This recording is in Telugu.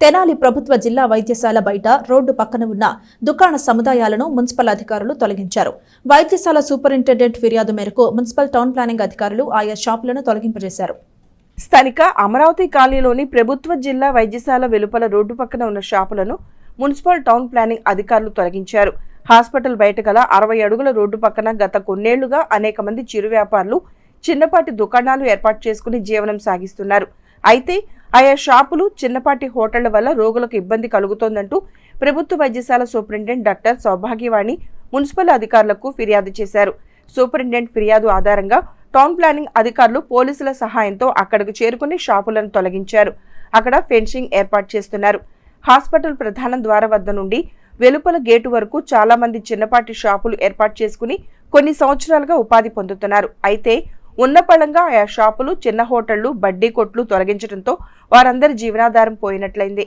తెనాలి ప్రభుత్వ జిల్లా వైద్యశాల బయట రోడ్డు పక్కన ఉన్న దుకాణ సముదాయాలను మున్సిపల్ అధికారులు తొలగించారు. వైద్యశాల సూపరింటెండెంట్ ఫిర్యాదు మేరకు మున్సిపల్ టౌన్ ప్లానింగ్ అధికారులు ఆయా షాపులను తొలగింపజేశారు. స్థానిక అమరావతి కాలనీలోని ప్రభుత్వ జిల్లా వైద్యశాల వెలుపల రోడ్డు పక్కన ఉన్న షాపులను మున్సిపల్ టౌన్ ప్లానింగ్ అధికారులు తొలగించారు. హాస్పిటల్ బయట గల అరవై అడుగుల రోడ్డు పక్కన గత కొన్నేళ్ళుగా అనేక మంది చిరు వ్యాపారులు చిన్నపాటి దుకాణాలు ఏర్పాటు చేసుకుని జీవనం సాగిస్తున్నారు. అయితే ఆయా షాపులు చిన్నపాటి హోటళ్ళ వల్ల రోగులకు ఇబ్బంది కలుగుతోందంటూ ప్రభుత్వ వైద్యశాల సూపరింటెండెంట్ డాక్టర్ సౌభాగ్యవాణి మున్సిపల్ అధికారులకు ఫిర్యాదు చేశారు. సూపరింటెండెంట్ ఫిర్యాదు ఆధారంగా టౌన్ ప్లానింగ్ అధికారులు పోలీసుల సహాయంతో అక్కడకు చేరుకుని షాపులను తొలగించారు. అక్కడ ఫెన్సింగ్ ఏర్పాటు చేస్తున్నారు. హాస్పిటల్ ప్రధాన ద్వార వద్ద నుండి వెలుపల గేటు వరకు చాలా మంది చిన్నపాటి షాపులు ఏర్పాటు చేసుకుని కొన్ని సంవత్సరాలుగా ఉపాధి పొందుతున్నారు. అయితే ఉన్న పళంగా ఆయా షాపులు చిన్న హోటళ్ళు బడ్డీ కొట్లు తొలగించడంతో వారందరి జీవనాధారం పోయినట్లయింది.